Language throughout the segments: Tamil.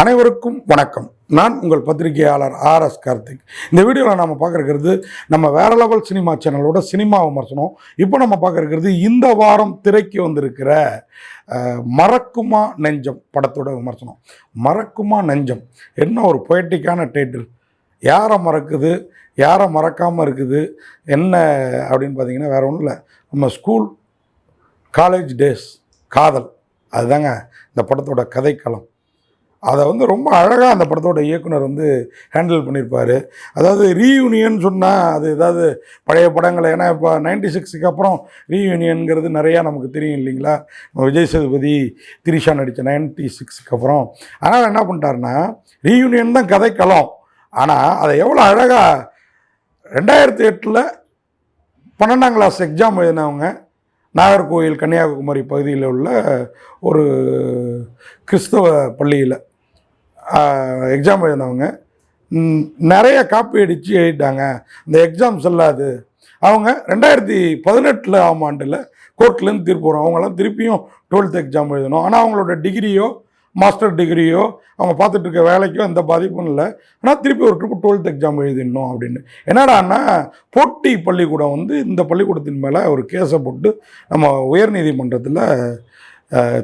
அனைவருக்கும் வணக்கம். நான் உங்கள் பத்திரிகையாளர் ஆர் எஸ் கார்த்திக். இந்த வீடியோவில் நம்ம பார்க்குறது நம்ம வேற லெவல் சினிமா சேனலோட சினிமா விமர்சனம். இப்போ நம்ம பார்க்குறது இந்த வாரம் திரைக்கு வந்திருக்கிற மறக்குமா நெஞ்சம் படத்தோட விமர்சனம். மறக்குமா நெஞ்சம். என்ன ஒரு பொயட்டிக்கான டைட்டில் யாரை மறக்குது? யாரை மறக்காமல் இருக்குது? என்ன அப்படின்னு பார்த்தீங்கன்னா வேற ஒன்றும் இல்லை நம்ம ஸ்கூல் காலேஜ் டேஸ் காதல். அதுதாங்க இந்த படத்தோட கதைக்களம். அதை வந்து ரொம்ப அழகாக அந்த படத்தோட இயக்குனர் வந்து ஹேண்டில் பண்ணியிருப்பார். அதாவது ரீயூனியன் சொன்னால் அது ஏதாவது பழைய படங்களை ஏன்னா இப்போ நைன்டி சிக்ஸுக்கு அப்புறம் ரீயூனியனுங்கிறது நிறையா நமக்கு தெரியும் இல்லைங்களா? விஜய் சேதுபதி திரிஷா நடித்த நைன்டி சிக்ஸுக்கு அப்புறம். ஆனால் என்ன பண்ணிட்டாருன்னா ரீயூனியன் தான் கதைக்களம். ஆனால் அதை எவ்வளோ அழகாக ரெண்டாயிரத்தி எட்டில் பன்னெண்டாம் கிளாஸ் எக்ஸாம் எழுதினவங்க நாகர்கோவில் கன்னியாகுமரி பகுதியில் உள்ள ஒரு கிறிஸ்தவ பள்ளியில் எக்ஸாம் எழுதினவங்க. நிறைய காப்பி அடித்து எழுதிட்டாங்க. இந்த எக்ஸாம் செல்லாது அவங்க ரெண்டாயிரத்தி பதினெட்டில் ஆம் ஆண்டில் கோர்ட்லேருந்து தீர்ப்பு வரும். அவங்களாம் திருப்பியும் டுவெல்த் எக்ஸாம் எழுதணும். ஆனால் அவங்களோட டிகிரியோ மாஸ்டர் டிகிரியோ அவங்க பார்த்துட்டு இருக்க வேலைக்கோ எந்த பாதிப்பும் இல்லை. ஆனால் திருப்பி ஒரு ட்ரிப்பு டுவெல்த் எக்ஸாம் எழுதிடணும் அப்படின்னு. என்னடான்னா போட்டி பள்ளிக்கூடம் வந்து இந்த பள்ளிக்கூடத்தின் மேலே ஒரு கேஸை போட்டு நம்ம உயர்நீதிமன்றத்தில்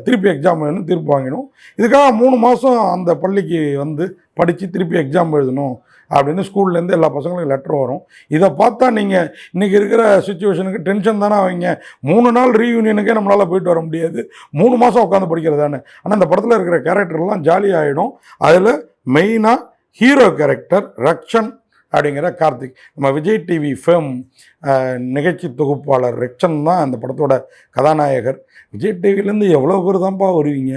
திருப்பி எக்ஸாம் எழுதணும் தீர்ப்பு வாங்கினோம் இதுக்காக மூணு மாதம் அந்த பள்ளிக்கு வந்து படித்து திருப்பி எக்ஸாம் எழுதணும் அப்படின்னு ஸ்கூல்லேருந்து எல்லா பசங்களுக்கும் லெட்டர் வரும். இதை பார்த்தா நீங்கள் இன்றைக்கி இருக்கிற சுச்சுவேஷனுக்கு டென்ஷன் தானே அவங்க மூணு நாள் ரீயூனியனுக்கே நம்மளால் போயிட்டு வர முடியாது. மூணு மாதம் உட்காந்து படிக்கிறது தானே. ஆனால் இந்த படத்தில் இருக்கிற கேரக்டர்லாம் ஜாலியாகிடும் அதில் மெயினாக ஹீரோ கேரக்டர் ரக்ஷன் அப்படிங்கிற கார்த்திக். நம்ம விஜய் டிவி ஃபேம் நிகழ்ச்சி தொகுப்பாளர் ரெக்ஷன் தான் அந்த படத்தோட கதாநாயகர். விஜய் டிவிலேருந்து எவ்வளோ பேர் தான்ப்பா வருவீங்க?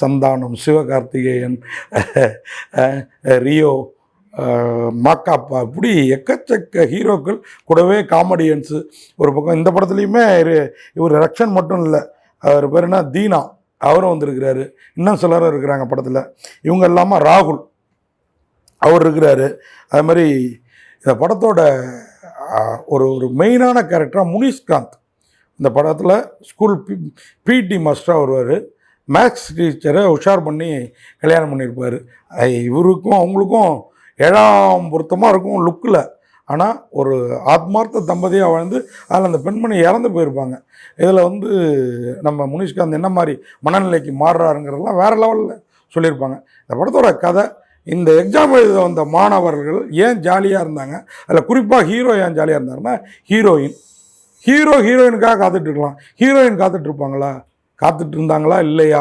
சந்தானம் சிவகார்த்திகேயன் ரியோ மாக்காப்பா இப்படி எக்கச்சக்க ஹீரோக்கள் கூடவே காமெடியன்ஸு ஒரு பக்கம். இந்த படத்துலையுமே இவர் ரக்ஷன் மட்டும் இல்லை அவர் பேர் என்ன? தீனா. அவரும் வந்திருக்கிறாரு. இன்னும் சிலரும் இருக்கிறாங்க படத்தில். இவங்க இல்லாமல் ராகுல். அவர் இருக்கிறாரு. அது மாதிரி இந்த படத்தோட ஒரு ஒரு மெயினான கேரக்டராக முனிஷ்காந்த். இந்த படத்தில் ஸ்கூல் பி பிடி மாஸ்டராக வருவார். மேக்ஸ் டீச்சரை உஷார் பண்ணி கல்யாணம் பண்ணியிருப்பார். இவருக்கும் அவங்களுக்கும் ஏழாம் பொருத்தமாக இருக்கும் லுக்கில் ஆனால் ஒரு ஆத்மார்த்த தம்பதியாக வாழ்ந்து அதில் அந்த பெண்மணி இறந்து போயிருப்பாங்க. இதில் வந்து நம்ம முனிஷ்காந்த் என்ன மாதிரி மனநிலைக்கு மாறுறாருங்கிறதெல்லாம் வேறு லெவலில் சொல்லியிருப்பாங்க. இந்த படத்தோட கதை இந்த எக்ஸாம் எழுத வந்த மாணவர்கள் ஏன் ஜாலியாக இருந்தாங்க? அதில் குறிப்பாக ஹீரோ ஏன் ஜாலியாக இருந்தாருன்னா ஹீரோயின் ஹீரோ ஹீரோயினுக்காக காத்துட்ருக்கலாம் ஹீரோயின் காத்துட்ருப்பாங்களா காத்துட்டு இருந்தாங்களா? இல்லையா?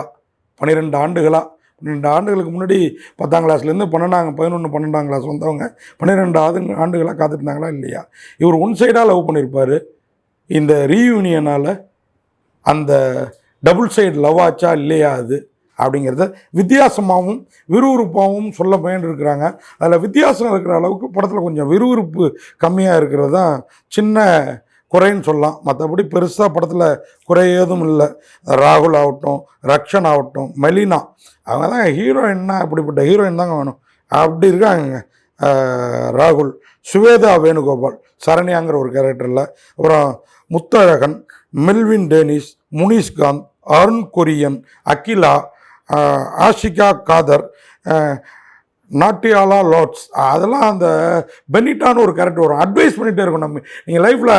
பன்னிரெண்டு ஆண்டுகளாக பன்னெண்டு ஆண்டுகளுக்கு முன்னாடி பத்தாம் கிளாஸ்லேருந்து பன்னெண்டாங்க பதினொன்று பன்னெண்டாம் கிளாஸ் வந்தவங்க பன்னிரெண்டு ஆது ஆண்டுகளாக காத்துட்டுருந்தாங்களா இல்லையா? இவர் ஒன் சைடாக லவ் பண்ணியிருப்பார் இந்த ரீயூனியனால் அந்த டபுள் சைடு லவ் ஆச்சா? இல்லையா அது? அப்படிங்கிறத வித்தியாசமாகவும் விறுவிறுப்பாகவும் சொல்ல முயன்றிருக்கிறாங்க. அதில் வித்தியாசம் இருக்கிற அளவுக்கு படத்தில் கொஞ்சம் விறுவிறுப்பு கம்மியாக இருக்கிறது தான் சின்ன குறைன்னு சொல்லலாம். மற்றபடி பெருசாக படத்தில் குறை ஏதும் இல்லை. ராகுல் ஆகட்டும் ரக்ஷன் ஆகட்டும் மெலினா. அவங்க தான் ஹீரோயின்னா அப்படிப்பட்ட ஹீரோயின் தாங்க வேணும். அப்படி இருக்காங்க ராகுல் சுவேதா வேணுகோபால் சரண்யாங்கிற ஒரு கேரக்டரில் அப்புறம் முத்தழகன் மெல்வின் டேனிஸ் முனீஷ்காந்த் அருண் கொரியன் அகிலா ஆஷிகா காதர் நாட்டியாலா லாட்ஸ் அதெல்லாம் அந்த பெனிட்டான்னு ஒரு கேரக்டர் வரும். அட்வைஸ் பண்ணிகிட்டே இருக்கும் நம்ம. நீங்கள் லைஃப்பில்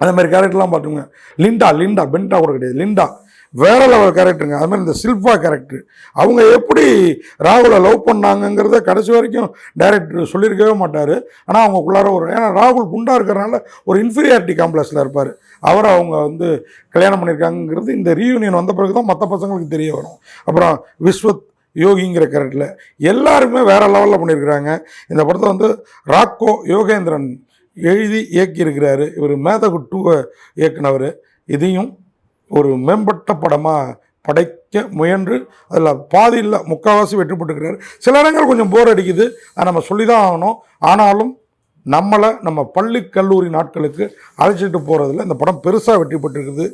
அந்த மாதிரி கேரக்டர்லாம் பார்த்துங்க லிண்டா லிண்டா பெனிட்டா கூட கிடையாது. லிண்டா. வேற லெவல் கேரக்டருங்க அது மாதிரி இந்த சில்பா கேரக்டர் அவங்க எப்படி ராகுலை லவ் பண்ணாங்கங்கிறத கடைசி வரைக்கும் டைரக்டர் சொல்லியிருக்கவே மாட்டார். ஆனால் அவங்களுக்குள்ளார ஒரு ஏன்னா ராகுல் குண்டா இருக்கிறனால ஒரு இன்ஃபீரியாரிட்டி காம்ப்ளெக்ஸில் இருப்பார். அவரை அவங்க வந்து கல்யாணம் பண்ணியிருக்காங்கிறது இந்த ரீயூனியன் வந்த பிறகு தான் மற்ற பசங்களுக்கு தெரிய வரும். அப்புறம் விஸ்வத் யோகிங்கிற கேரக்டரில் எல்லாருமே வேறு லெவலில் பண்ணியிருக்கிறாங்க. இந்த படத்தை வந்து ராக்கோ யோகேந்திரன் எழுதி இயக்கியிருக்கிறாரு. இவர் மேதகு டூவை இயக்குனவர். இதையும் ஒரு மேம்பட்ட படமாக படைக்க முயன்று அதில் பாதியில் முக்கால்வாசி வெற்றி போட்டுக்கிறார் சில இடங்கள் கொஞ்சம் போர் அடிக்குது. அதை நம்ம சொல்லி தான் ஆகணும். ஆனாலும் நம்மளை நம்ம பள்ளி கல்லூரி நாட்களுக்கு அழைச்சிட்டு போகிறதுல இந்த படம் பெருசாக வெற்றி பெற்றிருக்குது.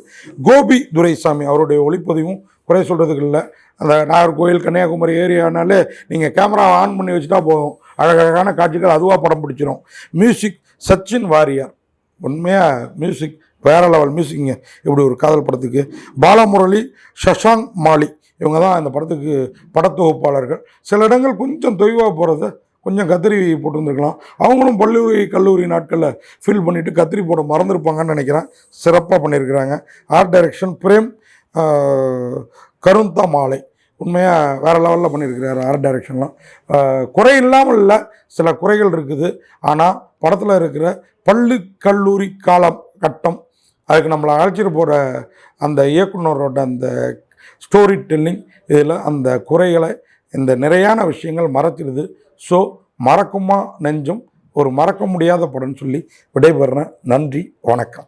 கோபி துரைசாமி அவருடைய ஒளிப்பதிவும் குறை சொல்கிறதுக்கு இல்லை. அந்த நாகர்கோயில் கன்னியாகுமரி ஏரியானாலே நீங்கள் கேமரா ஆன் பண்ணி வச்சுட்டா போதும். அழகழகான காட்சிகள் அதுவாக படம் பிடிச்சிரும். மியூசிக் சச்சின் வாரியார். உண்மையாக மியூசிக் வேற லெவல் மியூசிக்ங்க இப்படி ஒரு காதல் படத்துக்கு பாலமுரளி ஷஷாங் மாலி இவங்க தான் இந்த படத்துக்கு படத்தொகுப்பாளர்கள். சில இடங்கள் கொஞ்சம் தொய்வாக போகிறத கொஞ்சம் கத்திரி போட்டிருந்துருக்கலாம். அவங்களும் பள்ளி கல்லூரி நாட்களில் ஃபில் பண்ணிவிட்டு கத்திரி போட மறந்துருப்பாங்கன்னு நினைக்கிறேன். சிறப்பாக பண்ணியிருக்கிறாங்க. ஆர்ட் டைரக்ஷன் பிரேம் கருந்தா மாலை. உண்மையாக வேறு லெவலில் பண்ணியிருக்கிறாரு ஆர்ட் டைரக்ஷன்லாம் குறை இல்லாமல் இல்லை சில குறைகள் இருக்குது. ஆனால் படத்தில் இருக்கிற பள்ளி கல்லூரி காலம் கட்டம் அதுக்கு நம்மளை அழைச்சிட்டு போகிற அந்த இயக்குனரோட அந்த ஸ்டோரி டெல்லிங் இதில் அந்த குறைகளை இந்த நிறையான விஷயங்கள் மறத்திடுது ஸோ மறக்குமா நெஞ்சும் ஒரு மறக்க முடியாத படம்னு சொல்லி விடைபெறுறேன். நன்றி வணக்கம்.